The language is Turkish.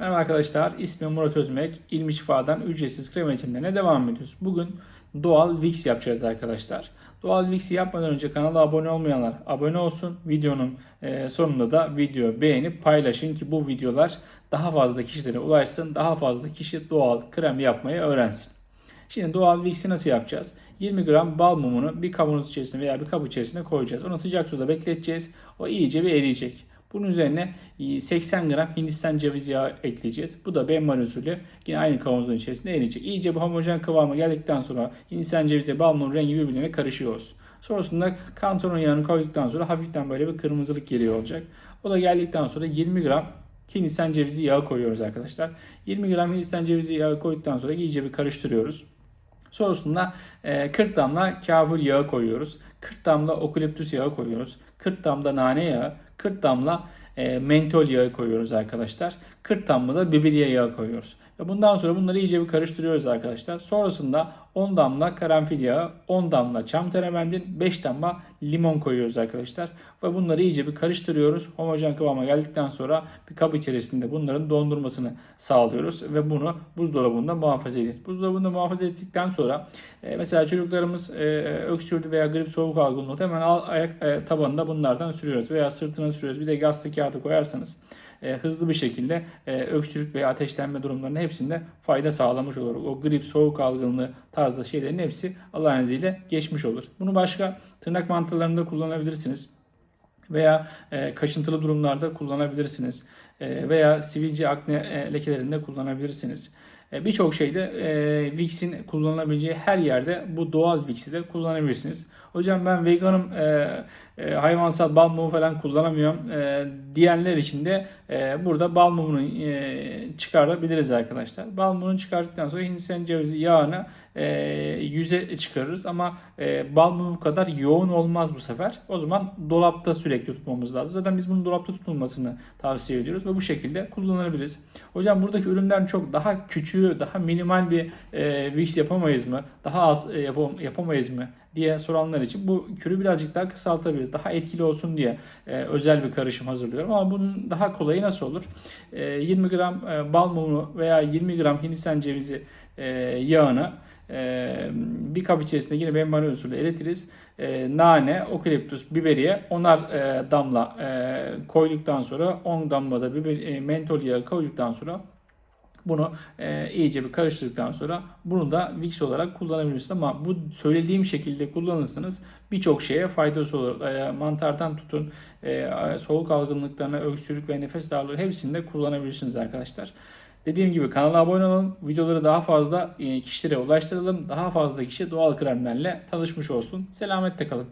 Merhaba arkadaşlar, ismim Murat Özmek. İlmi Şifa'dan ücretsiz krem eğitimlerine devam ediyoruz. Bugün doğal Vicks yapacağız arkadaşlar. Doğal Vicks'i yapmadan önce kanala abone olmayanlar abone olsun. Videonun e, sonunda da video beğenip paylaşın ki bu videolar daha fazla kişilere ulaşsın. Daha fazla kişi doğal krem yapmayı öğrensin. Şimdi doğal Vicks'i nasıl yapacağız? 20 gram bal mumunu bir kavanoz içerisine veya bir kap içerisine koyacağız. Onu sıcak suda bekleteceğiz. O iyice bir eriyecek. Bunun üzerine 80 gram Hindistan cevizi yağı ekleyeceğiz. Bu da benmar usulü yine aynı kavanozun içerisinde eriyecek. İyice bu homojen kıvama geldikten sonra Hindistan cevizi ile balmumun rengi birbirine karışıyoruz. Sonrasında kantaron yağını koyduktan sonra hafiften böyle bir kırmızılık geliyor olacak. O da geldikten sonra 20 gram Hindistan cevizi yağı koyuyoruz arkadaşlar. 20 gram Hindistan cevizi yağı koyduktan sonra iyice bir karıştırıyoruz. Sonrasında 40 damla kafur yağı koyuyoruz. 40 damla okaliptüs yağı koyuyoruz. 40 damla nane yağı, 40 damla e, mentol yağı koyuyoruz arkadaşlar. 40 damla da biberye yağı koyuyoruz. Bundan sonra bunları iyice bir karıştırıyoruz arkadaşlar. Sonrasında 10 damla karanfil yağı, 10 damla çam terementin, 5 damla limon koyuyoruz arkadaşlar. Ve bunları iyice bir karıştırıyoruz. Homojen kıvama geldikten sonra bir kap içerisinde bunların dondurmasını sağlıyoruz. Ve bunu buzdolabında muhafaza ediyoruz. Buzdolabında muhafaza ettikten sonra e, mesela çocuklarımız e, öksürdü veya grip soğuk algınlığı hemen ayak e, tabanında bunlardan sürüyoruz. Veya sırtına sürüyoruz. Bir de gazete kağıdı koyarsanız e, hızlı bir şekilde e, öksürük veya ateşlenme durumlarının hepsinde fayda sağlamış olur. O grip, soğuk algınlığı tarzda şeylerin hepsi Allah'ın izniyle geçmiş olur. Bunu başka tırnak mantılarında kullanabilirsiniz. Veya e, kaşıntılı durumlarda kullanabilirsiniz. E, veya sivilce akne e, lekelerinde kullanabilirsiniz. E, Birçok şeyde e, Vicks'in kullanılabileceği her yerde bu doğal Vicks'i de kullanabilirsiniz. Hocam ben veganım, e, e, hayvansal bal mumu falan kullanamıyorum e, diyenler için de e, burada bal mumunu e, çıkarabiliriz arkadaşlar. Bal mumunu çıkarttıktan sonra Hindistan cevizi yağını e, yüze çıkarırız ama e, bal mumu kadar yoğun olmaz bu sefer. O zaman dolapta sürekli tutmamız lazım. Zaten biz bunun dolapta tutulmasını tavsiye ediyoruz ve bu şekilde kullanabiliriz. Hocam buradaki ürünler çok daha küçüğü, daha minimal bir e, Vicks yapamayız mı? Daha az e, yapam- yapamayız mı? diye soranlar için bu kürü birazcık daha kısaltabiliriz. Daha etkili olsun diye e, özel bir karışım hazırlıyorum. Ama bunun daha kolayı nasıl olur? E, 20 gram e, bal mumu veya 20 gram Hindistan cevizi e, yağını e, bir kap içerisinde yine benmari usulü eritiriz. E, nane, okaliptüs, biberiye onar e, damla e, koyduktan sonra 10 damla da biber, e, mentol yağı koyduktan sonra bunu e, iyice bir karıştırdıktan sonra bunu da Vicks olarak kullanabilirsiniz ama bu söylediğim şekilde kullanırsanız birçok şeye faydası olur. E, mantardan tutun e, soğuk algınlıklarına, öksürük ve nefes darlığı hepsini de kullanabilirsiniz arkadaşlar. Dediğim gibi kanala abone olun. Videoları daha fazla e, kişilere ulaştıralım. Daha fazla kişi doğal kremlerle tanışmış olsun. Selametle kalın.